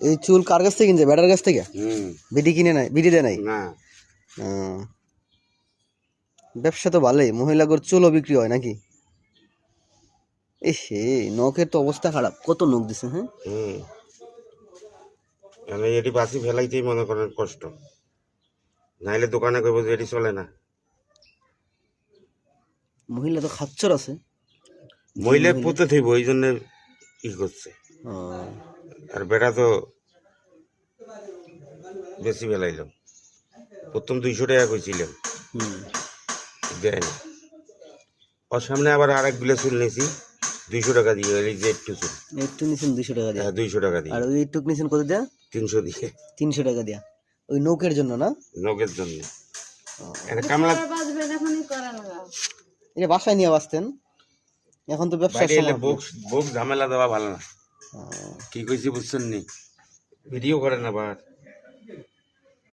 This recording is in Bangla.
এই চুল কার কাছ থেকে কিনছে? ব্যাটার কাছ থেকে? বিডি কিনে নাই বিডি দেয় নাই। ব্যবসা তো ভালোই মহিলাগর চুলও বিক্রি হয় নাকি? এ হে নখের তো অবস্থা খারাপ কত নখ দিছে হ্যাঁ? হুম। আমি এটি বাসি ফেলাইতেই মনে করেন কষ্ট। নাইলে দোকানে করব যে এটি চলে না। মহিলা তো খাচ্চর আছে। মহিলা পুঁতে থাকব ওই জন্য ই করছে। আর বেটা তো বেশি ফেলাইলাম প্রথম দুইশো টাকা কইছিলাম। হুম। দেয় না। ওর সামনে আবার আর এক চুল নিয়েছি দুইশো টাকা দিয়ে এই যে একটু চুল। একটু নিছেন দুইশো টাকা দিয়া? হ্যাঁ দুইশো টাকা দিয়ে। আর ওই একটু নিছেন কত দেয়া? তিনশো দিয়ে। তিনশো টাকা দিয়া। ওই নৌকের জন্য না? নখের জন্য। কামলা এটা বাসায় নিয়ে বাসতেন এখন তো ব্যবসার বাইরে বুক বুক ঝামেলা দেওয়া ভালো না। কি কইছি বুঝছেন নি ভিডিও করে না বার